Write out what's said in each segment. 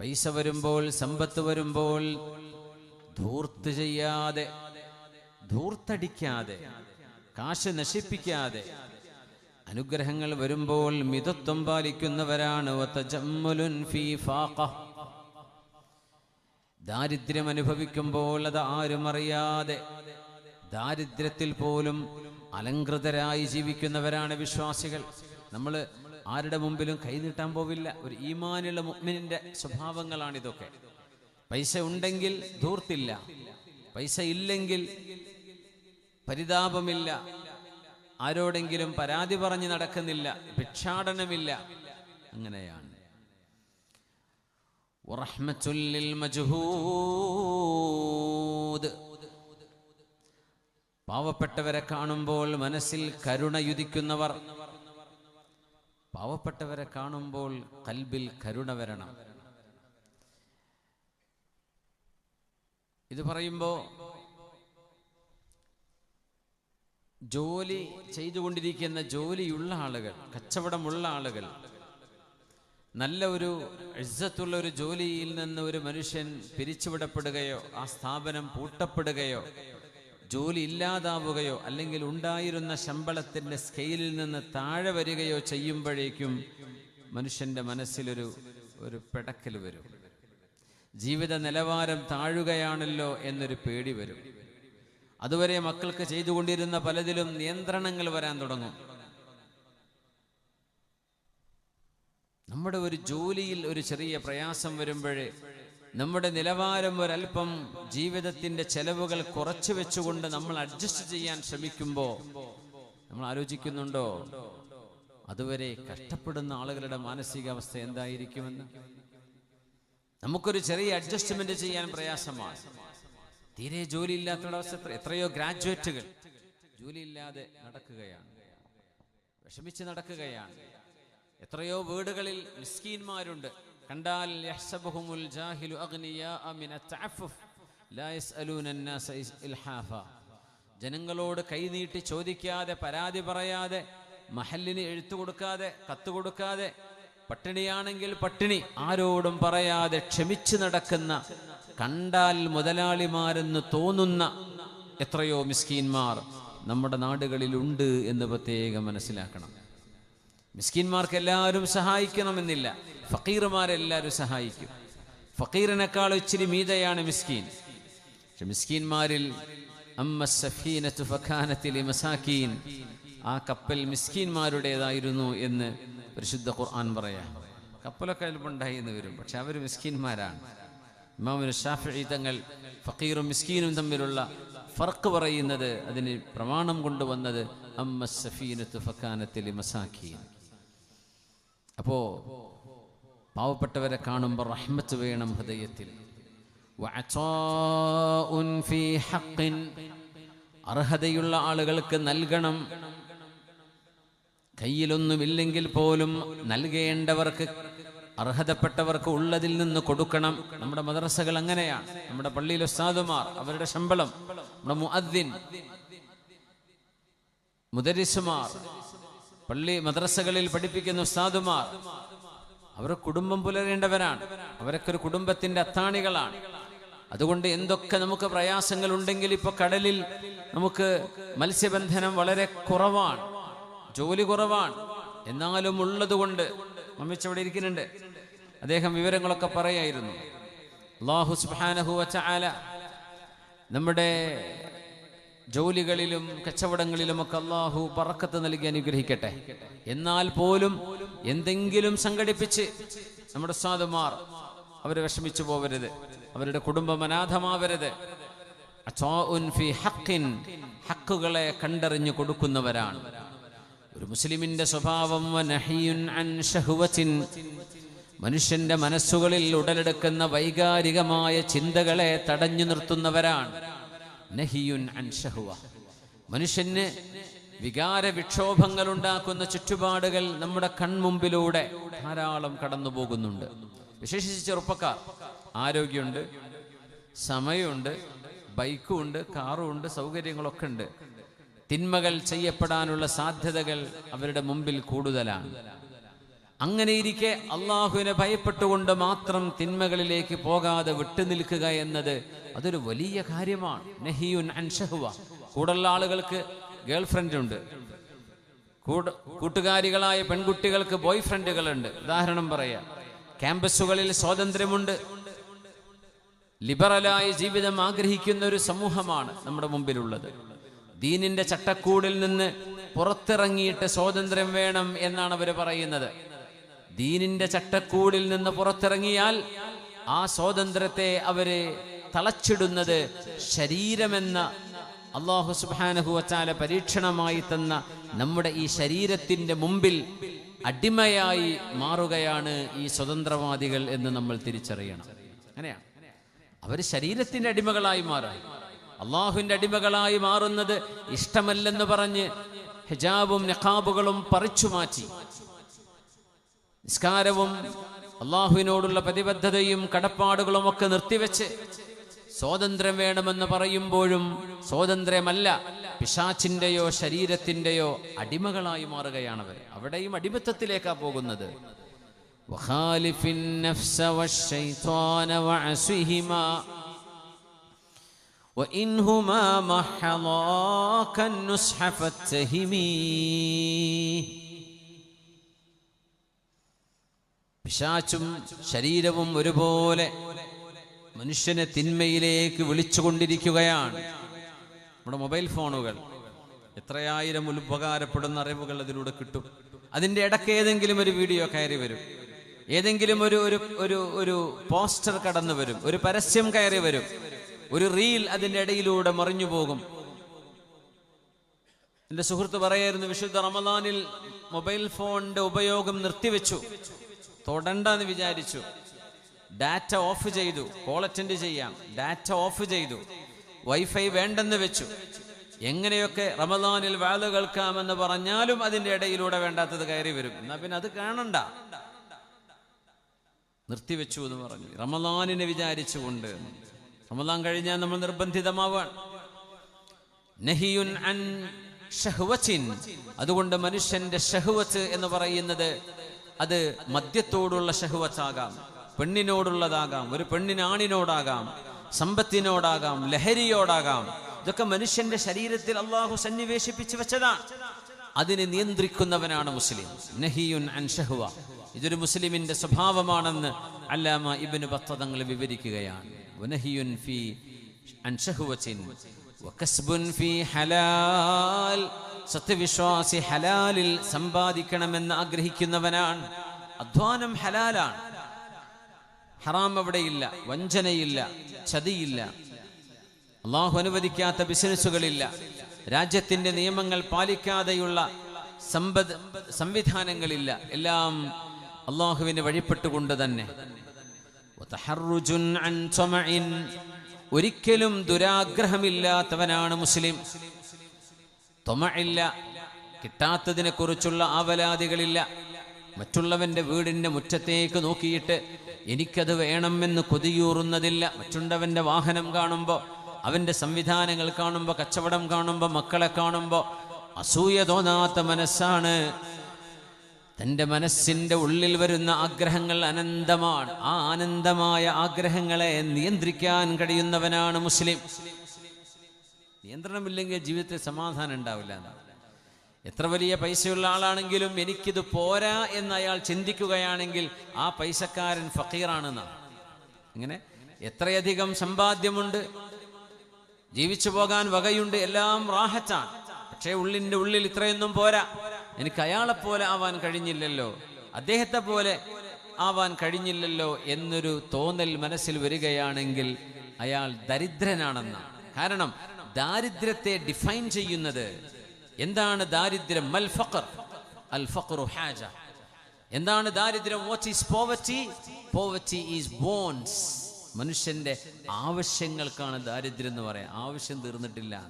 പൈസ വരുമ്പോൾ സമ്പത്ത് വരുമ്പോൾ ധൂർത്ത് ചെയ്യാതെ ധൂർത്തടിക്കാതെ കാശ് നശിപ്പിക്കാതെ അനുഗ്രഹങ്ങൾ വരുമ്പോൾ മിതത്വം പാലിക്കുന്നവരാണ്. ദാരിദ്ര്യം അനുഭവിക്കുമ്പോൾ അത് ആരും അറിയാതെ ദാരിദ്ര്യത്തിൽ പോലും അലങ്കൃതരായി ജീവിക്കുന്നവരാണ് വിശ്വാസികൾ. നമ്മൾ ആരുടെ മുമ്പിലും കൈനീട്ടാൻ പോവില്ല. ഒരു ഈമാനുള്ള മുഅ്മിനിന്റെ സ്വഭാവങ്ങളാണിതൊക്കെ. പൈസ ഉണ്ടെങ്കിൽ ധൂർത്തില്ല. പൈസ ഇല്ലെങ്കിൽ പരിതാപമില്ല. ആരോടെങ്കിലും പരാതി പറഞ്ഞ് നടക്കുന്നില്ല. ഭിക്ഷാടനമില്ല. അങ്ങനെയാണ്. പാവപ്പെട്ടവരെ കാണുമ്പോൾ മനസ്സിൽ കരുണയുദിക്കുന്നവർ. പാവപ്പെട്ടവരെ കാണുമ്പോൾ കൽബിൽ കരുണ വരണം. ഇത് പറയുമ്പോൾ ജോലി ചെയ്തുകൊണ്ടിരിക്കുന്ന ജോലിയുള്ള ആളുകൾ കച്ചവടമുള്ള ആളുകൾ നല്ല ഒരു ഇജ്ജത്തുള്ള ഒരു ജോലിയിൽ നിന്ന് ഒരു മനുഷ്യൻ പിരിച്ചുവിടപ്പെടുകയോ ആ സ്ഥാപനം പൂട്ടപ്പെടുകയോ ജോലി ഇല്ലാതാവുകയോ അല്ലെങ്കിൽ ഉണ്ടായിരുന്ന ശമ്പളത്തിന്റെ സ്കെയിലിൽ നിന്ന് താഴെ വരികയോ ചെയ്യുമ്പോഴേക്കും മനുഷ്യന്റെ മനസ്സിലൊരു ഒരു പിടക്കൽ വരും. ജീവിത നിലവാരം താഴുകയാണല്ലോ എന്നൊരു പേടി വരും. അതുവരെ മക്കൾക്ക് ചെയ്തുകൊണ്ടിരുന്ന പലതിലും നിയന്ത്രണങ്ങൾ വരാൻ തുടങ്ങും. നമ്മുടെ ഒരു ജോലിയിൽ ഒരു ചെറിയ പ്രയാസം വരുമ്പോഴേ നമ്മുടെ നിലവാരം ഒരല്പം ജീവിതത്തിന്റെ ചെലവുകൾ കുറച്ചു വെച്ചുകൊണ്ട് നമ്മൾ അഡ്ജസ്റ്റ് ചെയ്യാൻ ശ്രമിക്കുമ്പോൾ നമ്മൾ ആലോചിക്കുന്നുണ്ടോ? അതുവരെ കഷ്ടപ്പെടുന്ന ആളുകളുടെ മാനസികാവസ്ഥ എന്തായിരിക്കുമെന്ന്? നമുക്കൊരു ചെറിയ അഡ്ജസ്റ്റ്മെന്റ് ചെയ്യാൻ പ്രയാസമാണ്. തീരെ ജോലി ഇല്ലാത്തൊരവസ്ഥ എത്രയോ ഗ്രാജുവേറ്റുകൾ ജോലിയില്ലാതെ നടക്കുകയാണ്. വിഷമിച്ച് നടക്കുകയാണ്. എത്രയോ വീടുകളിൽ മിസ്കീന്മാരുണ്ട്. കണ്ടാൽ ജാഹിലു അഗ്നിയാ ലാ അന്നാസ ഇൽഹാഫ. ജനങ്ങളോട് കൈനീട്ടി ചോദിക്കാതെ പരാതി പറയാതെ മഹല്ലിന് എഴുത്തു കൊടുക്കാതെ കത്ത് കൊടുക്കാതെ പട്ടിണിയാണെങ്കിൽ പട്ടിണി ആരോടും പറയാതെ ക്ഷമിച്ചു നടക്കുന്ന കണ്ടാൽ മുതലാളിമാരെന്ന് തോന്നുന്ന എത്രയോ മിസ്കീന്മാർ നമ്മുടെ നാടുകളിലുണ്ട് എന്ന് പ്രത്യേകം മനസ്സിലാക്കണം. മിസ്കീന്മാർക്ക് എല്ലാവരും സഹായിക്കണമെന്നില്ല. ഫക്കീർമാരെല്ലാവരും സഹായിക്കും. ഫക്കീറിനേക്കാൾ ഇച്ചിരി മീതയാണ് മിസ്കീൻ. പക്ഷെ മിസ്കീൻമാരിൽ മസാക്കീൻ ആ കപ്പൽ മിസ്കീന്മാരുടേതായിരുന്നു എന്ന് പരിശുദ്ധ ഖുർആൻ പറയാം. കപ്പലൊക്കെ ഉണ്ടായി എന്ന് വരും പക്ഷെ അവർ മിസ്കീൻമാരാണ്. ഇമാമുൽ ഷാഫി തങ്ങൾ ഫക്കീറും മിസ്കീനും തമ്മിലുള്ള ഫർക്ക് പറയുന്നത് അതിന് പ്രമാണം കൊണ്ടുവന്നത് അമ്മ സഫീനത്തു ഫക്കാനത്തിൽ അപ്പോ പാവപ്പെട്ടവരെ കാണുമ്പോൾ റഹ്മത്ത് വേണം ഹൃദയത്തിൽ. അർഹതയുള്ള ആളുകൾക്ക് നൽകണം. കയ്യിലൊന്നുമില്ലെങ്കിൽ പോലും നൽകേണ്ടവർക്ക് അർഹതപ്പെട്ടവർക്ക് ഉള്ളതിൽ നിന്ന് കൊടുക്കണം. നമ്മുടെ മദ്രസകൾ അങ്ങനെയാണ്. നമ്മുടെ പള്ളിയിലെ സാധുമാർ അവരുടെ ശമ്പളം നമ്മുടെ മുഅദ്ദിൻ മുദരിസുമാർ പള്ളി മദ്രസകളിൽ പഠിപ്പിക്കുന്ന ഉസ്താദുമാർ അവർ കുടുംബം പുലരേണ്ടവരാണ്. അവരൊക്കെ ഒരു കുടുംബത്തിന്റെ അത്താണികളാണ്. അതുകൊണ്ട് എന്തൊക്കെ നമുക്ക് പ്രയാസങ്ങൾ ഉണ്ടെങ്കിൽ ഇപ്പൊ കടലിൽ നമുക്ക് മത്സ്യബന്ധനം വളരെ കുറവാണ്. ജോലി കുറവാണ്. എന്നാലും ഉള്ളതുകൊണ്ട് മമ്മിച്ച് അവിടെ ഇരിക്കുന്നുണ്ട്. അദ്ദേഹം വിവരങ്ങളൊക്കെ പറയായിരുന്നു. അള്ളാഹു സുബ്ഹാനഹു വചആല നമ്മുടെ ജോലികളിലും കച്ചവടങ്ങളിലുമൊക്കെ അള്ളാഹു പറക്കത്ത് നൽകി അനുഗ്രഹിക്കട്ടെ. എന്നാൽ പോലും എന്തെങ്കിലും സംഘടിപ്പിച്ച് നമ്മുടെ സാധുമാർ അവർ വിഷമിച്ചു പോവരുത്. അവരുടെ കുടുംബം അനാഥമാവരുത്. ഹക്കുകളെ കണ്ടറിഞ്ഞു കൊടുക്കുന്നവരാണ്. ഒരു മുസ്ലിമിന്റെ സ്വഭാവം മനുഷ്യന്റെ മനസ്സുകളിൽ ഉടലെടുക്കുന്ന വൈകാരികമായ ചിന്തകളെ തടഞ്ഞു നിർത്തുന്നവരാണ്. നഹിയുൻ അൻ ഷഹ്വ മനുഷ്യന് വികാര വിക്ഷോഭങ്ങൾ ഉണ്ടാക്കുന്ന ചുറ്റുപാടുകൾ നമ്മുടെ കൺമുമ്പിലൂടെ ധാരാളം കടന്നു പോകുന്നുണ്ട് വിശേഷിച്ച് ചെറുപ്പക്കാർ ആരോഗ്യമുണ്ട് സമയമുണ്ട് ബൈക്കും ഉണ്ട് കാറും ഉണ്ട് സൗകര്യങ്ങളൊക്കെ ഉണ്ട് തിന്മകൾ ചെയ്യപ്പെടാനുള്ള സാധ്യതകൾ അവരുടെ മുമ്പിൽ കൂടുതലാണ്. അങ്ങനെ ഇരിക്കെ അള്ളാഹുവിനെ ഭയപ്പെട്ടുകൊണ്ട് മാത്രം തിന്മകളിലേക്ക് പോകാതെ വിട്ടുനിൽക്കുക എന്നത് അതൊരു വലിയ കാര്യമാണ്. നഹിയുൻ അൻഷഹുവ കൂടുള്ള ആളുകൾക്ക് ഗേൾ ഫ്രണ്ട് ഉണ്ട്. കൂട് കൂട്ടുകാരികളായ പെൺകുട്ടികൾക്ക് ബോയ് ഫ്രണ്ടുകളുണ്ട് ഉദാഹരണം പറയാം. ക്യാമ്പസുകളിൽ സ്വാതന്ത്ര്യമുണ്ട്. ലിബറലായ ജീവിതം ആഗ്രഹിക്കുന്ന ഒരു സമൂഹമാണ് നമ്മുടെ മുമ്പിലുള്ളത്. ദീനിന്റെ ചട്ടക്കൂടിൽ നിന്ന് പുറത്തിറങ്ങിയിട്ട് സ്വാതന്ത്ര്യം വേണം എന്നാണ് അവർ പറയുന്നത്. ദീനിന്റെ ചട്ടക്കൂടിൽ നിന്ന് പുറത്തിറങ്ങിയാൽ ആ സ്വാതന്ത്ര്യത്തെ അവരെ തളച്ചിടുന്നത് ശരീരമെന്ന അള്ളാഹു സുബാനഹുവച്ചാല പരീക്ഷണമായി തന്ന നമ്മുടെ ഈ ശരീരത്തിന്റെ മുമ്പിൽ അടിമയായി മാറുകയാണ് ഈ സ്വതന്ത്രവാദികൾ എന്ന് നമ്മൾ തിരിച്ചറിയണം. അങ്ങനെയാണ്. അവർ ശരീരത്തിന്റെ അടിമകളായി മാറാം അള്ളാഹുവിന്റെ അടിമകളായി മാറുന്നത് ഇഷ്ടമല്ലെന്ന് പറഞ്ഞ് ഹിജാബും നഖാബുകളും പറിച്ചു മാറ്റി നിസ്കാരവും അള്ളാഹുവിനോടുള്ള പ്രതിബദ്ധതയും കടപ്പാടുകളും ഒക്കെ നിർത്തിവെച്ച് സ്വാതന്ത്ര്യം വേണമെന്ന് പറയുമ്പോഴും സ്വാതന്ത്ര്യമല്ല പിശാച്ചിന്റെയോ ശരീരത്തിന്റെയോ അടിമകളായി മാറുകയാണവർ അവിടെയും അടിമത്തത്തിലേക്കാ പോകുന്നത് وخالف النفس والشيطان وعسهما وإنهما محضاك النصح فاتهمي പിശാച്ചും ശരീരവും ഒരുപോലെ മനുഷ്യനെ തിന്മയിലേക്ക് വിളിച്ചുകൊണ്ടിരിക്കുകയാണ്. നമ്മുടെ മൊബൈൽ ഫോണുകൾ എത്രയായിരം ഉപകാരപ്പെടുന്ന അറിവുകൾ അതിലൂടെ കിട്ടും. അതിന്റെ ഇടയ്ക്ക് ഏതെങ്കിലും ഒരു വീഡിയോ കയറി വരും. ഏതെങ്കിലും ഒരു ഒരു ഒരു ഒരു പോസ്റ്റർ കടന്നു വരും. ഒരു പരസ്യം കയറി വരും. ഒരു റീൽ അതിന്റെ ഇടയിലൂടെ മറിഞ്ഞു പോകും. എന്റെ സുഹൃത്ത് പറയായിരുന്നു വിശുദ്ധ റമദാനിൽ മൊബൈൽ ഫോണിന്റെ ഉപയോഗം നിർത്തിവെച്ചു. തൊടണ്ടെന്ന് വിചാരിച്ചു. ഡാറ്റ ഓഫ് ചെയ്തു. കോൾ അറ്റൻഡ് ചെയ്യാം. ഡാറ്റ ഓഫ് ചെയ്തു. വൈഫൈ വേണ്ടെന്ന് വെച്ചു. എങ്ങനെയൊക്കെ റമദാനിൽ വാൽ കേൾക്കാമെന്ന് പറഞ്ഞാലും അതിന്റെ ഇടയിലൂടെ വേണ്ടാത്തത് കയറി വരും. എന്നാ പിന്നെ അത് കാണണ്ട. നിർത്തിവെച്ചു എന്ന് പറഞ്ഞു. റമദാനിനെ വിചാരിച്ചുകൊണ്ട്. റമദാൻ കഴിഞ്ഞാൽ നമ്മൾ ഷഹ്വത്തിൻ. അതുകൊണ്ട് മനുഷ്യന്റെ ഷഹുവത്ത് എന്ന് പറയുന്നത് അത് മദ്യത്തോടുള്ള ഷഹുവത്താകാം പെണ്ണിനോടുള്ളതാകാം ഒരു പെണ്ണിനാണിനോടാകാം സമ്പത്തിനോടാകാം ലഹരിയോടാകാം ഇതൊക്കെ മനുഷ്യന്റെ ശരീരത്തിൽ അള്ളാഹു സന്നിവേശിപ്പിച്ചു വെച്ചതാണ്. അതിനെ നിയന്ത്രിക്കുന്നവനാണ് മുസ്ലിം. നഹിയുൻ അൻ ഇതൊരു മുസ്ലിമിന്റെ സ്വഭാവമാണെന്ന് അല്ലാമ ഇബിന് ബത്തതങ്ങൾ വിവരിക്കുകയാണ്. വനഹിയുൻ ഫി അൻ ഫി ഹലാൽ. സത്യവിശ്വാസി ഹലാലിൽ സമ്പാദിക്കണമെന്ന് ആഗ്രഹിക്കുന്നവനാണ്. അധ്വാനം ഹലാലാണ്. ഹറാം അവിടെയില്ല വഞ്ചനയില്ല ചതിയില്ല. അള്ളാഹു അനുവദിക്കാത്ത ബിസിനസ്സുകളില്ല. രാജ്യത്തിന്റെ നിയമങ്ങൾ പാലിക്കാതെയുള്ള സമ്പദ് സംവിധാനങ്ങളില്ല. എല്ലാം അള്ളാഹുവിന് വഴിപ്പെട്ടുകൊണ്ട് തന്നെ. ഒരിക്കലും ദുരാഗ്രഹമില്ലാത്തവനാണ് മുസ്ലിം. തൊമയില്ല കിട്ടാത്തതിനെ കുറിച്ചുള്ള ആവലാതികളില്ല. മറ്റുള്ളവന്റെ വീടിന്റെ മുറ്റത്തേക്ക് നോക്കിയിട്ട് എനിക്കത് വേണമെന്ന് കൊതിയൂറുന്നതില്ല. മറ്റുള്ളവന്റെ വാഹനം കാണുമ്പോൾ അവന്റെ സംവിധാനങ്ങൾ കാണുമ്പോൾ കച്ചവടം കാണുമ്പോൾ മക്കളെ കാണുമ്പോൾ അസൂയ തോന്നാത്ത മനസ്സാണ്. തന്റെ മനസ്സിന്റെ ഉള്ളിൽ വരുന്ന ആഗ്രഹങ്ങൾ അനന്തമാണ്. ആ അനന്തമായ ആഗ്രഹങ്ങളെ നിയന്ത്രിക്കാൻ കഴിയുന്നവനാണ് മുസ്ലിം. നിയന്ത്രണമില്ലെങ്കിൽ ജീവിതത്തിൽ സമാധാനം ഉണ്ടാവില്ല. എത്ര വലിയ പൈസയുള്ള ആളാണെങ്കിലും എനിക്കിത് പോരാ എന്ന് അയാൾ ചിന്തിക്കുകയാണെങ്കിൽ ആ പൈസക്കാരൻ ഫക്കീറാണെന്നാണ് ഇങ്ങനെ എത്രയധികം സമ്പാദ്യമുണ്ട്. ജീവിച്ചു പോകാൻ വകയുണ്ട്. എല്ലാം റാഹറ്റാണ് പക്ഷേ ഉള്ളിന്റെ ഉള്ളിൽ ഇത്രയൊന്നും പോരാ. എനിക്ക് അയാളെപ്പോലെ ആവാൻ കഴിഞ്ഞില്ലല്ലോ. അദ്ദേഹത്തെ പോലെ ആവാൻ കഴിഞ്ഞില്ലല്ലോ എന്നൊരു തോന്നൽ മനസ്സിൽ വരികയാണെങ്കിൽ അയാൾ ദരിദ്രനാണെന്നാണ് കാരണം ദാരിദ്ര്യത്തെ ഡിഫൈൻ ചെയ്യുന്നത്. എന്താണ് ദാരിദ്ര്യം? മൽ ഫഖർ. അൽ ഫഖറു ഹാജ. എന്താണ് ദാരിദ്ര്യം? What is poverty poverty is bones മനുഷ്യന്റെ ആവശ്യങ്ങൾക്കാണ് ദാരിദ്ര്യം എന്ന് പറയാം. ആവശ്യം തീർന്നിട്ടില്ല.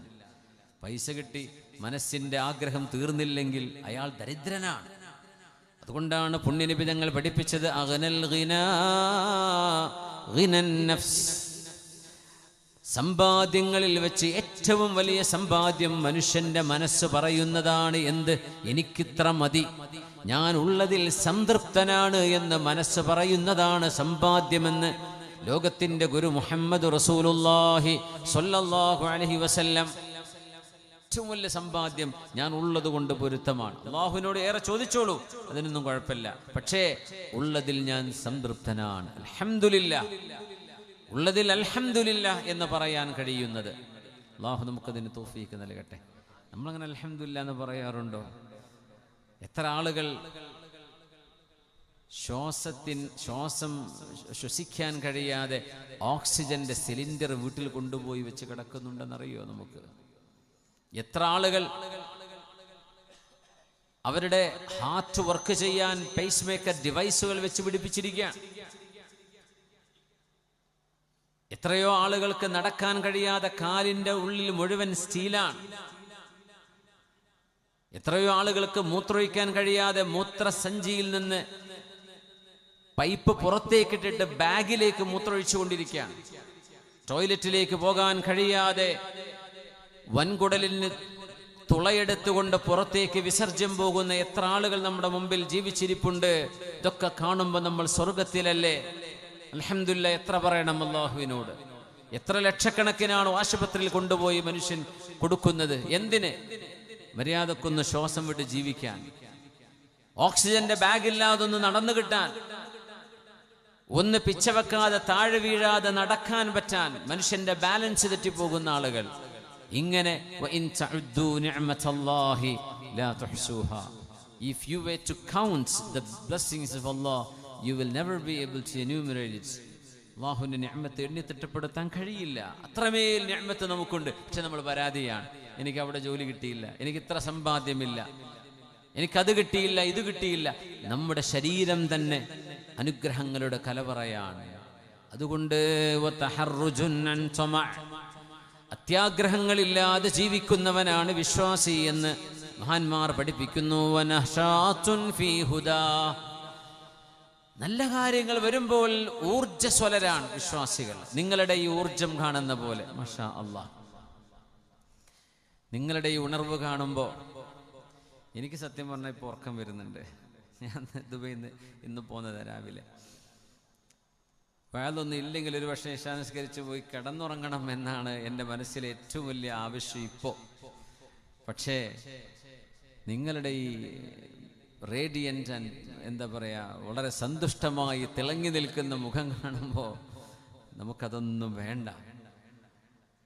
പൈസ കിട്ടി മനസ്സിന്റെ ആഗ്രഹം തീർന്നില്ലെങ്കിൽ അയാൾ ദരിദ്രനാണ്. അതുകൊണ്ടാണ് പുണ്യനിപിതങ്ങൾ പഠിപ്പിച്ചത് അഗനൽ ഗിനാ സമ്പാദ്യങ്ങളിൽ വെച്ച് ഏറ്റവും വലിയ സമ്പാദ്യം മനുഷ്യന്റെ മനസ്സ് പറയുന്നതാണ് എന്ത്? എനിക്കിത്ര മതി. ഞാൻ ഉള്ളതിൽ സംതൃപ്തനാണ് എന്ന് മനസ്സ് പറയുന്നതാണ് സമ്പാദ്യമെന്ന് ലോകത്തിന്റെ ഗുരു മുഹമ്മദ് റസൂലുല്ലാഹി സൊല്ലാഹു അലഹി വസല്ലം. ഏറ്റവും വലിയ സമ്പാദ്യം ഞാൻ ഉള്ളത് കൊണ്ട് പൊരുത്തമാണ്. അള്ളാഹുവിനോട് ഏറെ ചോദിച്ചോളൂ. അതിനൊന്നും കുഴപ്പമില്ല. പക്ഷേ ഉള്ളതിൽ ഞാൻ സംതൃപ്തനാണ്. അൽഹംദുലില്ല ഉള്ളതിൽ അൽഹംദുലില്ല എന്ന് പറയാൻ കഴിയുന്നത്. അള്ളാഹു നമുക്കതിന് തോഫീക്ക് നൽകട്ടെ. നമ്മളങ്ങനെ അൽഹംദുലില്ല എന്ന് പറയാറുണ്ടോ? എത്ര ആളുകൾ ശ്വാസത്തിൻ ശ്വാസം ശ്വസിക്കാൻ കഴിയാതെ ഓക്സിജന്റെ സിലിണ്ടർ വീട്ടിൽ കൊണ്ടുപോയി വെച്ച് കിടക്കുന്നുണ്ടെന്നറിയോ നമുക്ക്? എത്ര ആളുകൾ അവരുടെ ഹാർട്ട് വർക്ക് ചെയ്യാൻ പേസ് മേക്കർ ഡിവൈസുകൾ വെച്ച് പിടിപ്പിച്ചിരിക്കുകയാണ്. എത്രയോ ആളുകൾക്ക് നടക്കാൻ കഴിയാതെ കാലിന്റെ ഉള്ളിൽ മുഴുവൻ സ്റ്റീലാണ്. എത്രയോ ആളുകൾക്ക് മൂത്രൊഴിക്കാൻ കഴിയാതെ മൂത്രസഞ്ചിയിൽ നിന്ന് പൈപ്പ് പുറത്തേക്കിട്ടിട്ട് ബാഗിലേക്ക് മൂത്രമൊഴിച്ചു കൊണ്ടിരിക്കുകയാണ് ടോയ്ലറ്റിലേക്ക് പോകാൻ കഴിയാതെ വൻകുടലിന് തുളയെടുത്തുകൊണ്ട് പുറത്തേക്ക് വിസർജ്യം പോകുന്ന എത്ര ആളുകൾ നമ്മുടെ മുമ്പിൽ ജീവിച്ചിരിപ്പുണ്ട്. ഇതൊക്കെ കാണുമ്പോൾ നമ്മൾ സ്വർഗത്തിലല്ലേ അലഹമില്ല എത്ര പറയണം അള്ളാഹുവിനോട് എത്ര ലക്ഷക്കണക്കിനാണ് ആശുപത്രിയിൽ കൊണ്ടുപോയി മനുഷ്യൻ കൊടുക്കുന്നത്? എന്തിന്? മര്യാദക്കൊന്ന് ശ്വാസം വിട്ട് ജീവിക്കാൻ. ഓക്സിജന്റെ ബാഗില്ലാതെ ഒന്ന് നടന്നു കിട്ടാൻ. ഒന്ന് പിച്ചവെക്കാതെ താഴെ വീഴാതെ നടക്കാൻ പറ്റാൻ മനുഷ്യന്റെ ബാലൻസ് തെറ്റിപ്പോകുന്ന ആളുകൾ. ഇങ്ങനെ if you were to count the blessings of Allah you will never be able to enumerate it അള്ളാഹുവിന്റെ ഞാമത്ത് എണ്ണി തിട്ടപ്പെടുത്താൻ കഴിയില്ല. അത്രമേൽ ഞാമത്ത് നമുക്കുണ്ട്. പക്ഷെ നമ്മൾ പരാതിയാണ്. എനിക്ക് അവിടെ ജോലി കിട്ടിയില്ല. എനിക്ക് ഇത്ര സമ്പാദ്യമില്ല. എനിക്കത് കിട്ടിയില്ല ഇത് കിട്ടിയില്ല. നമ്മുടെ ശരീരം തന്നെ അനുഗ്രഹങ്ങളുടെ കലവറയാണ്. അതുകൊണ്ട്. അത്യാഗ്രഹങ്ങളില്ലാതെ ജീവിക്കുന്നവനാണ് വിശ്വാസി എന്ന് മഹാന്മാർ പഠിപ്പിക്കുന്നു. നല്ല കാര്യങ്ങൾ വരുമ്പോൾ ഊർജസ്വലരാണ് വിശ്വാസികൾ. നിങ്ങളുടെ ഈ ഊർജം കാണുന്ന പോലെ നിങ്ങളുടെ ഈ ഉണർവ് കാണുമ്പോൾ എനിക്ക് സത്യം പറഞ്ഞാൽ ഇപ്പോൾ ഉറക്കം വരുന്നുണ്ട്. ഞാൻ ദുബൈയിൽ നിന്ന് ഇന്ന് പോകുന്നത് രാവിലെ. വയലൊന്നും ഇല്ലെങ്കിൽ ഒരു പക്ഷേ ഇഷാനുസ്കരിച്ച് പോയി കിടന്നുറങ്ങണം എന്നാണ് എന്റെ മനസ്സിലെ ഏറ്റവും വലിയ ആവശ്യം ഇപ്പോൾ പക്ഷേ നിങ്ങളുടെ ഈ റേഡിയന്റ് ആൻഡ് എന്താ പറയുക വളരെ സന്തുഷ്ടമായി തിളങ്ങി നിൽക്കുന്ന മുഖം കാണുമ്പോൾ നമുക്കതൊന്നും വേണ്ട.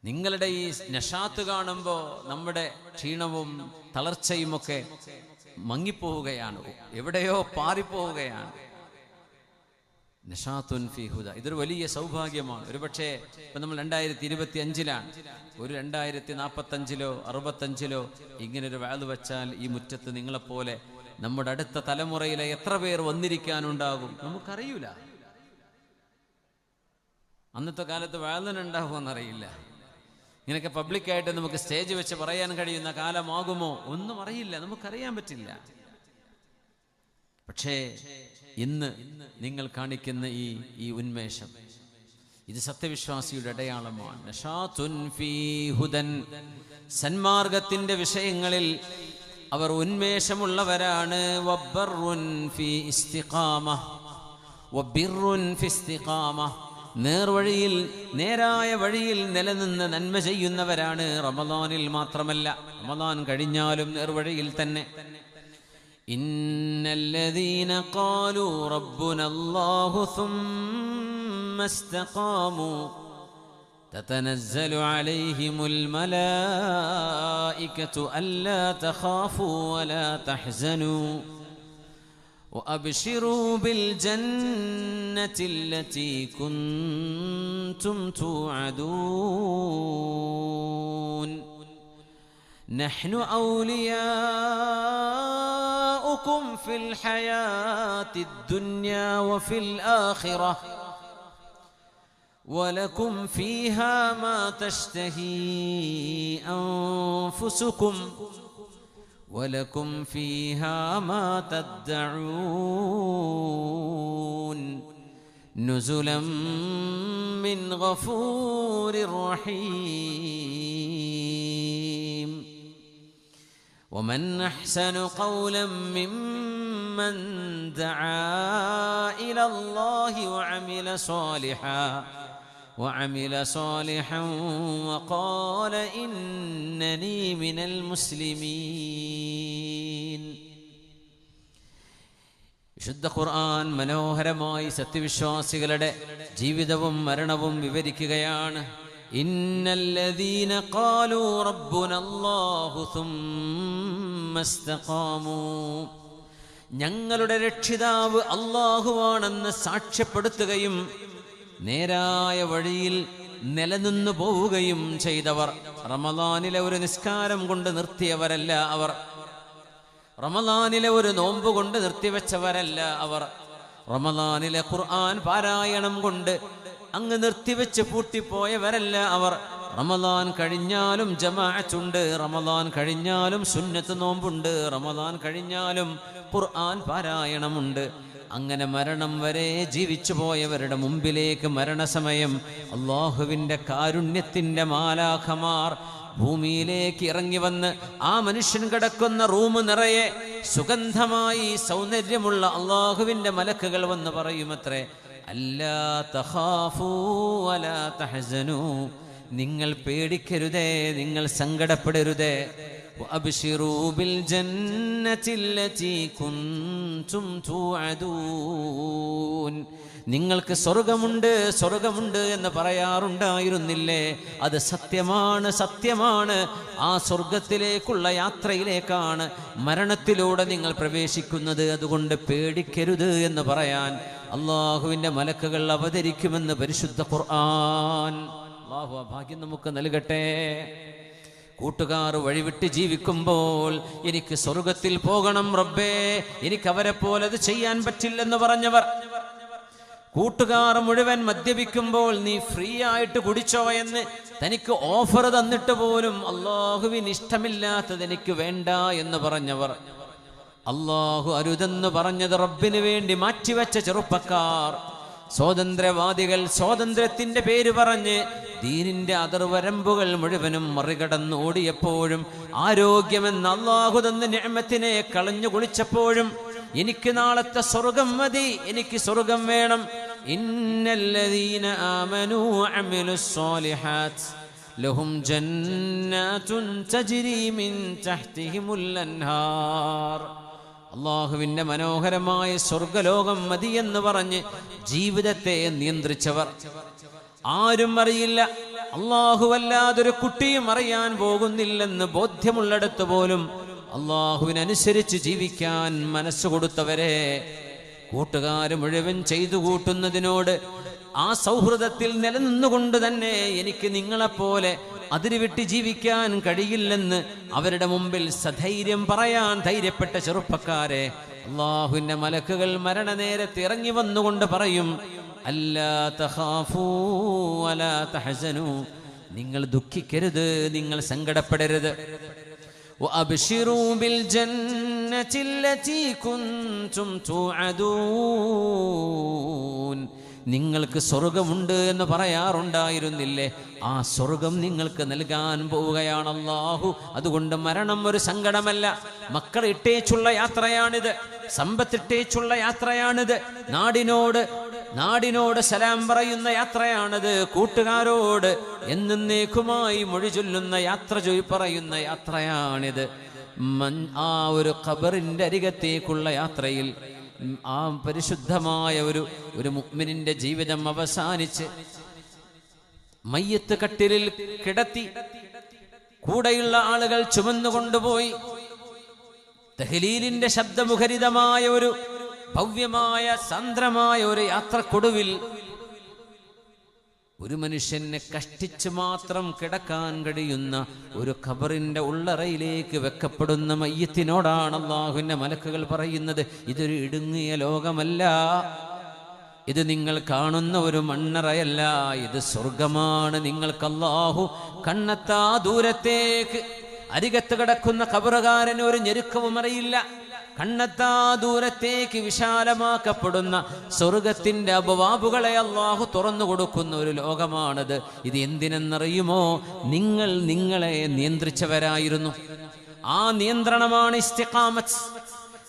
നിങ്ങളുടെ ഈ നഷാത്ത് കാണുമ്പോൾ നമ്മുടെ ക്ഷീണവും തളർച്ചയുമൊക്കെ മങ്ങിപ്പോവുകയാണ്. എവിടെയോ പാറിപ്പോവുകയാണ്. നിഷാത്തുൻ ഫിഹുദ ഇതൊരു വലിയ സൗഭാഗ്യമാണ്. ഒരുപക്ഷെ ഇപ്പം നമ്മൾ രണ്ടായിരത്തി ഇരുപത്തി അഞ്ചിലാണ് ഒരു രണ്ടായിരത്തി നാൽപ്പത്തഞ്ചിലോ അറുപത്തഞ്ചിലോ ഇങ്ങനൊരു വാത് വെച്ചാൽ ഈ മുറ്റത്ത് നിങ്ങളെപ്പോലെ നമ്മുടെ അടുത്ത തലമുറയിലെ എത്ര പേർ വന്നിരിക്കാനുണ്ടാകും? നമുക്കറിയൂല. അന്നത്തെ കാലത്ത് വാഴുന്നുണ്ടാകുമെന്നറിയില്ല ഇങ്ങനെയൊക്കെ പബ്ലിക്കായിട്ട് നമുക്ക് സ്റ്റേജ് വെച്ച് പറയാൻ കഴിയുന്ന കാലമാകുമോ? ഒന്നും അറിയില്ല. നമുക്കറിയാൻ പറ്റില്ല. പക്ഷേ ഇന്ന് നിങ്ങൾ കാണിക്കുന്ന ഈ ഈ ഉന്മേഷം ഇത് സത്യവിശ്വാസിയുടെ അടയാളമാണ്. സന്മാർഗത്തിന്റെ വിഷയങ്ങളിൽ അവർ ഉന്മേഷമുള്ളവരാണ് വബ്ബറുൻ ഫീ ഇസ്തിഖാമ. വബിറുൻ ഫി ഇസ്തിഖാമ. നേർവഴിയിൽ നേരായ വഴിയിൽ നിലനിന്ന് നന്മ ചെയ്യുന്നവരാണ് റമദാനിൽ മാത്രമല്ല റമദാൻ കഴിഞ്ഞാലും നേർവഴിയിൽ തന്നെ إن الذين قالوا ربنا الله ثم استقاموا تتنزل عليهم الملائكة ألا تخافوا ولا تحزنوا وأبشروا بالجنة التي كنتم توعدون نحن أولياؤكم في الحياة الدنيا وفي الآخرة ولكم فيها ما تشتهي أنفسكم ولكم فيها ما تدعون نزلا من غفور رحيم. ومن أحسن قولا ممن دعا إلى الله وعمل صالحا وعمل صالحا وقال انني من المسلمين വിശുദ്ധ ഖുർആൻ മനോഹരമായി സത്യവിശ്വാസികളുടെ ജീവിതവും മരണവും വിവരിക്കുകയാണ് ഇന്നല്ലദീന ഖാലൂ റബ്ബുനല്ലാഹു സുമ്മ ഇസ്തഖാമൂ ഞങ്ങളുടെ രക്ഷിതാവ് അള്ളാഹുവാണെന്ന് സാക്ഷ്യപ്പെടുത്തുകയും നേരായ വഴിയിൽ നിലനിന്നു പോവുകയും ചെയ്തവർ. റമദാനിലെ ഒരു നിസ്കാരം കൊണ്ട് നിർത്തിയവരല്ല അവർ. റമദാനിലെ ഒരു നോമ്പ് കൊണ്ട് നിർത്തിവെച്ചവരല്ല അവർ. റമദാനിലെ ഖുർആൻ പാരായണം കൊണ്ട് അങ്ങ് നിർത്തിവെച്ച് പൂട്ടിപ്പോയവരല്ല അവർ. റമദാൻ കഴിഞ്ഞാലും ജമാഅത്തുണ്ട് റമദാൻ കഴിഞ്ഞാലും സുന്നത്ത് നോമ്പുണ്ട് റമദാൻ കഴിഞ്ഞാലും ഖുർആൻ പാരായണമുണ്ട്. അങ്ങനെ മരണം വരെ ജീവിച്ചു പോയവരുടെ മുമ്പിലേക്ക് മരണസമയം അള്ളാഹുവിന്റെ കാരുണ്യത്തിന്റെ മാലാഖമാർ ഭൂമിയിലേക്ക് ഇറങ്ങി വന്ന് ആ മനുഷ്യൻ കിടക്കുന്ന റൂം നിറയെ സുഗന്ധമായി സൗന്ദര്യമുള്ള അള്ളാഹുവിന്റെ മലക്കുകൾ വന്ന് പറയുമത്രേ അല്ലാ നിങ്ങൾ പേടിക്കരുതേ നിങ്ങൾ സങ്കടപ്പെടരുതേ. وأبشروا بالجنة التي كنتم توعدون നിങ്ങൾക്ക് സ്വർഗമുണ്ട് സ്വർഗമുണ്ട് എന്ന് പറയാറുണ്ടായിരുന്നില്ലേ അത് സത്യമാണ് സത്യമാണ് ആ സ്വർഗത്തിലേക്കുള്ള യാത്രയിലേക്കാണ് മരണത്തിലൂടെ നിങ്ങൾ പ്രവേശിക്കുന്നത് അതുകൊണ്ട് പേടിക്കരുത് എന്ന് പറയാൻ അള്ളാഹുവിൻ്റെ മലക്കുകൾ അവതരിക്കുമെന്ന് പരിശുദ്ധ ഖുർആൻ അള്ളാഹു ആ ഭാഗ്യം നമുക്ക് നൽകട്ടെ കൂട്ടുകാർ വഴിവിട്ട് ജീവിക്കുമ്പോൾ എനിക്ക് സ്വർഗത്തിൽ പോകണം റബ്ബേ എനിക്ക് അവരെ പോലെ അത് ചെയ്യാൻ പറ്റില്ലെന്ന് പറഞ്ഞവർ. കൂട്ടുകാർ മുഴുവൻ മദ്യപിക്കുമ്പോൾ നീ ഫ്രീ ആയിട്ട് കുടിച്ചോ എന്ന് തനിക്ക് ഓഫർ തന്നിട്ട് പോലും അള്ളാഹുവിന് ഇഷ്ടമില്ലാത്തത് എനിക്ക് വേണ്ട എന്ന് പറഞ്ഞവർ. അള്ളാഹു അരുതെന്ന് പറഞ്ഞത് റബ്ബിന് വേണ്ടി മാറ്റിവെച്ച ചെറുപ്പക്കാർ. സ്വാതന്ത്ര്യവാദികൾ സ്വാതന്ത്ര്യത്തിന്റെ പേര് പറഞ്ഞ് ദീനിന്റെ അതിർവരമ്പുകൾ മുഴുവനും മറികടന്ന് ഓടിയപ്പോഴും ആരോഗ്യമെന്ന അള്ളാഹു തന്ന ഞാമത്തിനെ കളഞ്ഞു കുളിച്ചപ്പോഴും എനിക്ക് നാളത്തെ സ്വർഗം മതി എനിക്ക് സ്വർഗം വേണം. ഇന്നല്ലദീന ലഹും തജ്രി മിൻ അള്ളാഹുവിന്റെ മനോഹരമായ സ്വർഗലോകം മതിയെന്ന് പറഞ്ഞ് ജീവിതത്തെ നിയന്ത്രിച്ചവർ. ആരും അറിയില്ല. അള്ളാഹുവല്ലാതൊരു കുട്ടിയും അറിയാൻ പോകുന്നില്ലെന്ന് ബോധ്യമുള്ളിടത്ത് പോലും അള്ളാഹുവിനനുസരിച്ച് ജീവിക്കാൻ മനസ്സുകൊടുത്തവരെ കൂട്ടുകാർ മുഴുവൻ ചെയ്തു കൂട്ടുന്നതിനോട് ആ സൗഹൃദത്തിൽ നിലനിന്നുകൊണ്ട് തന്നെ എനിക്ക് നിങ്ങളെപ്പോലെ അതിരുവിട്ട് ജീവിക്കാൻ കഴിയില്ലെന്ന് അവരുടെ മുമ്പിൽ സധൈര്യം പറയാൻ ധൈര്യപ്പെട്ട ചെറുപ്പക്കാരെ അള്ളാഹുവിന്റെ മലക്കുകൾ മരണനേരത്ത് ഇറങ്ങി വന്നുകൊണ്ട് പറയും അല്ലാത്തഹാഫൂലു നിങ്ങൾ ദുഃഖിക്കരുത് നിങ്ങൾ സങ്കടപ്പെടരുത്. ചില്ലീ കുഞ്ചും നിങ്ങൾക്ക് സ്വർഗമുണ്ട് എന്ന് പറയാറുണ്ടായിരുന്നില്ലേ? ആ സ്വർഗം നിങ്ങൾക്ക് നൽകാൻ പോവുകയാണ് അതുകൊണ്ട് മരണം ഒരു സങ്കടമല്ല. മക്കൾ ഇട്ടേച്ചുള്ള യാത്രയാണിത്. സമ്പത്തിട്ടേച്ചുള്ള യാത്രയാണിത്. നാടിനോട് നാടിനോട് സലാം പറയുന്ന യാത്രയാണിത്. കൂട്ടുകാരോട് എന്നേക്കുമായി മൊഴി ചൊല്ലുന്ന യാത്ര ചൊല്ലി പറയുന്ന യാത്രയാണിത്. ആ ഒരു ഖബറിന്റെ അരികത്തേക്കുള്ള യാത്രയിൽ ആ പരിശുദ്ധമായ ഒരു ഒരു മുഅ്മിനിന്റെ ജീവിതം അവസാനിച്ച് മയ്യത്ത് കട്ടിലിൽ കിടത്തി കൂടെയുള്ള ആളുകൾ ചുമന്നുകൊണ്ടുപോയി തഹലീലിന്റെ ശബ്ദമുഖരിതമായ ഒരു ഭവ്യമായ സാന്ദ്രമായ ഒരു യാത്രക്കൊടുവിൽ ഒരു മനുഷ്യനെ കഷ്ടിച്ച് മാത്രം കിടക്കാൻ കഴിയുന്ന ഒരു ഖബറിന്റെ ഉള്ളറയിലേക്ക് വെക്കപ്പെടുന്ന മയ്യത്തിനോടാണ് അള്ളാഹുവിന്റെ മലക്കുകൾ പറയുന്നത്. ഇതൊരു ഇടുങ്ങിയ ലോകമല്ല. ഇത് നിങ്ങൾ കാണുന്ന ഒരു മണ്ണറയല്ല. ഇത് സ്വർഗമാണ്. നിങ്ങൾക്ക് അള്ളാഹു കണ്ണത്താ ദൂരത്തേക്ക് അരികത്ത് കിടക്കുന്ന ഖബറുകാരന് ഒരു ഞെരുക്കവും അറിയില്ല. കണ്ണെത്താ ദൂരത്തേക്ക് വിശാലമാക്കപ്പെടുന്ന സ്വർഗത്തിന്റെ അപവാബുകളെ അള്ളാഹു തുറന്നു കൊടുക്കുന്ന ഒരു ലോകമാണത്. ഇത് എന്തിനെന്നറിയുമോ? നിങ്ങൾ നിങ്ങളെ നിയന്ത്രിച്ചവരായിരുന്നു. ആ നിയന്ത്രണമാണ് ഇസ്തിഖാമത്ത്.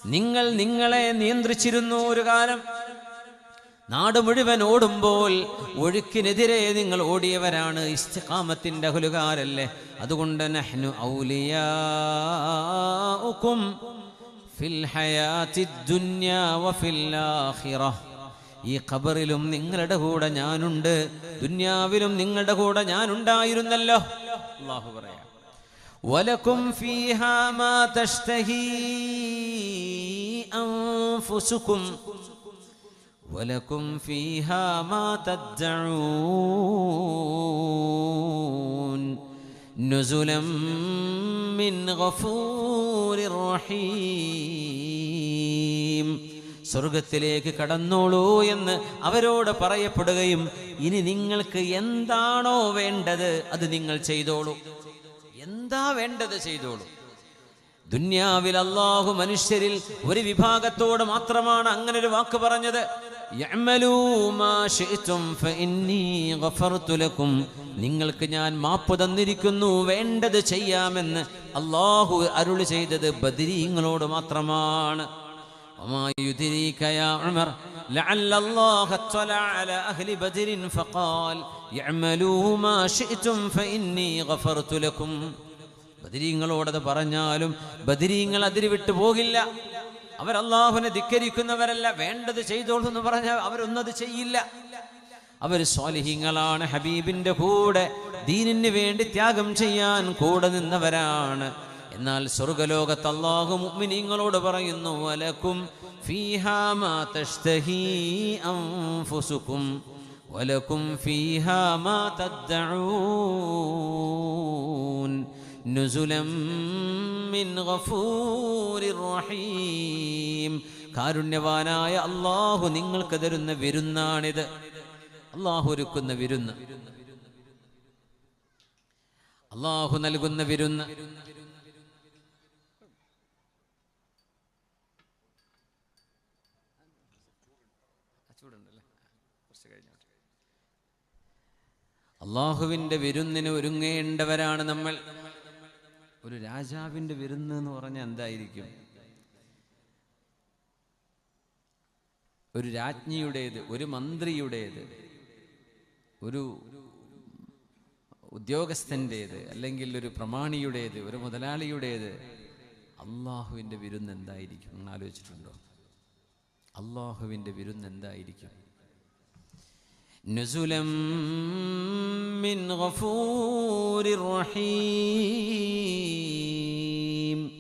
നിങ്ങൾ നിങ്ങളെ നിയന്ത്രിച്ചിരുന്നു ഒരു കാലം. നാട് മുഴുവൻ ഓടുമ്പോൾ ഒഴുക്കിനെതിരെ നിങ്ങൾ ഓടിയവരാണ് ഇസ്തിഖാമത്തിന്റെ അഹുലുകാരല്ലേ? അതുകൊണ്ട് നഹ്നു ഔലിയാഉകും ഫിൽ ഹയാത്തി ദുന്യാ വഫിൽ ആഖിറ ഈ ഖബറിലും നിങ്ങളുടെ കൂടെ ഞാനുണ്ട് ദുന്യാവിലും നിങ്ങളുടെ കൂടെ ഞാനുണ്ടായിരുന്നല്ലോ അള്ളാഹു പറയാം ولكم فيها ما تشتهي أنفسكم ولكم فيها ما تدعون نزلا من غفور رحيم സ്വർഗത്തിലേക്ക് കടന്നോളൂ എന്ന് അവരോട് പറയപ്പെടുകയും ഇനി നിങ്ങൾക്ക് എന്താണോ വേണ്ടത് അത് നിങ്ങൾ ചെയ്തോളൂ എന്താ വേണ്ടത് ചെയ്തോളൂ ദുന്യാവിൽ അള്ളാഹു മനുഷ്യരിൽ ഒരു വിഭാഗത്തോട് മാത്രമാണ് അങ്ങനെ ഒരു വാക്ക് പറഞ്ഞത് നിങ്ങൾക്ക് ഞാൻ മാപ്പ് തന്നിരിക്കുന്നു വേണ്ടത് ചെയ്യാമെന്ന് അള്ളാഹു അരുളി ചെയ്തത് ബദിരീങ്ങളോട് മാത്രമാണ്. ബദിരീങ്ങളോടത് പറഞ്ഞാലും ബദിരീങ്ങൾ അതിരിവിട്ടു പോകില്ല. അവർ അള്ളാഹുവിനെ ധിക്കരിക്കുന്നവരല്ല വേണ്ടത് ചെയ്തോളൂ എന്ന് പറഞ്ഞാൽ അവരൊന്നത് ചെയ്യില്ല. അവർ സ്വാലിഹിങ്ങളാണ് ഹബീബിന്റെ കൂടെ ദീനിന് വേണ്ടി ത്യാഗം ചെയ്യാൻ കൂടെ നിന്നവരാണ്. എന്നാൽ സ്വർഗലോകത്ത് അള്ളാഹു മുഅ്മിനീങ്ങളോട് പറയുന്നു വലക്കും ഫീഹാ മാ വലക്കും ഫീഹാ മാ തദ്ദഊൻ. നുസുലം മിൻ ഗഫൂരിർ റഹീം. കാരുണ്യവാനായ അള്ളാഹു നിങ്ങൾക്ക് തരുന്ന വിരുന്നാണിത്. അള്ളാഹു ഒരുക്കുന്ന വിരുന്ന്. അള്ളാഹു നൽകുന്ന വിരുന്ന്. അള്ളാഹുവിന്റെ വിരുന്നിന് ഒരുങ്ങേണ്ടവരാണ് നമ്മൾ. ഒരു രാജാവിന്റെ വിരുന്ന് എന്ന് പറഞ്ഞാൽ എന്തായിരിക്കും? ഒരു രാജ്ഞിയുടേത് ഒരു മന്ത്രിയുടേത് ഒരു ഉദ്യോഗസ്ഥന്റേത് അല്ലെങ്കിൽ ഒരു പ്രമാണിയുടേത് ഒരു മുതലാളിയുടേത് അള്ളാഹുവിന്റെ വിരുന്ന് എന്തായിരിക്കും? നിങ്ങൾ ആലോചിച്ചിട്ടുണ്ടോ? അള്ളാഹുവിന്റെ വിരുന്ന് എന്തായിരിക്കും? നുസുലം മിൻ غفور റഹീം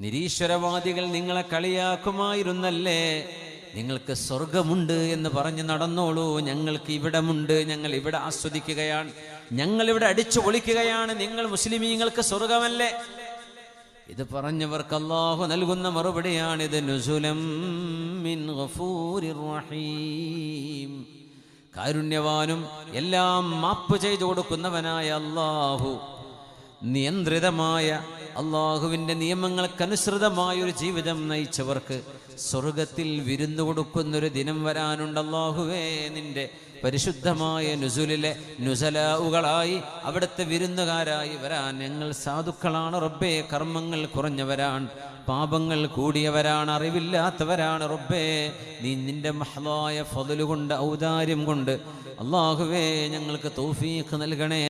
നിരീശ്വരവാദികൾ നിങ്ങളെ കളിയാക്കുമായിരുന്നല്ലേ? നിങ്ങൾക്ക് സ്വർഗമുണ്ട് എന്ന് പറഞ്ഞ് നടന്നോളൂ. ഞങ്ങൾക്ക് ഇവിടമുണ്ട്. ഞങ്ങൾ ഇവിടെ ആസ്വദിക്കുകയാണ്. ഞങ്ങൾ ഇവിടെ അടിച്ചു പൊളിക്കുകയാണ്. നിങ്ങൾ മുസ്ലിമീങ്ങൾക്ക് സ്വർഗമല്ലേ ഇത് പറഞ്ഞവർക്ക് അള്ളാഹു നൽകുന്ന മറുപടിയാണിത് നുസുലം മിൻ റഹീം കാരുണ്യവാനും എല്ലാം മാപ്പ് ചെയ്തു കൊടുക്കുന്നവനായ അള്ളാഹു നിയന്ത്രിതമായ അള്ളാഹുവിന്റെ നിയമങ്ങൾക്കനുസൃതമായ ഒരു ജീവിതം നയിച്ചവർക്ക് സ്വർഗത്തിൽ വിരുന്നു കൊടുക്കുന്നൊരു ദിനം വരാനുണ്ട് അള്ളാഹുവേ നിന്റെ പരിശുദ്ധമായ നുസുലിലെ നുസലാവുകളായി അവിടുത്തെ വിരുന്നുകാരായി വരാൻ ഞങ്ങൾ സാധുക്കളാണ്. റബ്ബേ കർമ്മങ്ങൾ കുറഞ്ഞവരാണ്. പാപങ്ങൾ കൂടിയവരാണ്. അറിവില്ലാത്തവരാണ് റബ്ബേ. നീ നിന്റെ മഹലായ ഫതലുകൊണ്ട് ഔദാര്യം കൊണ്ട് അള്ളാഹുവേ ഞങ്ങൾക്ക് തൗഫീഖ് നൽകണേ.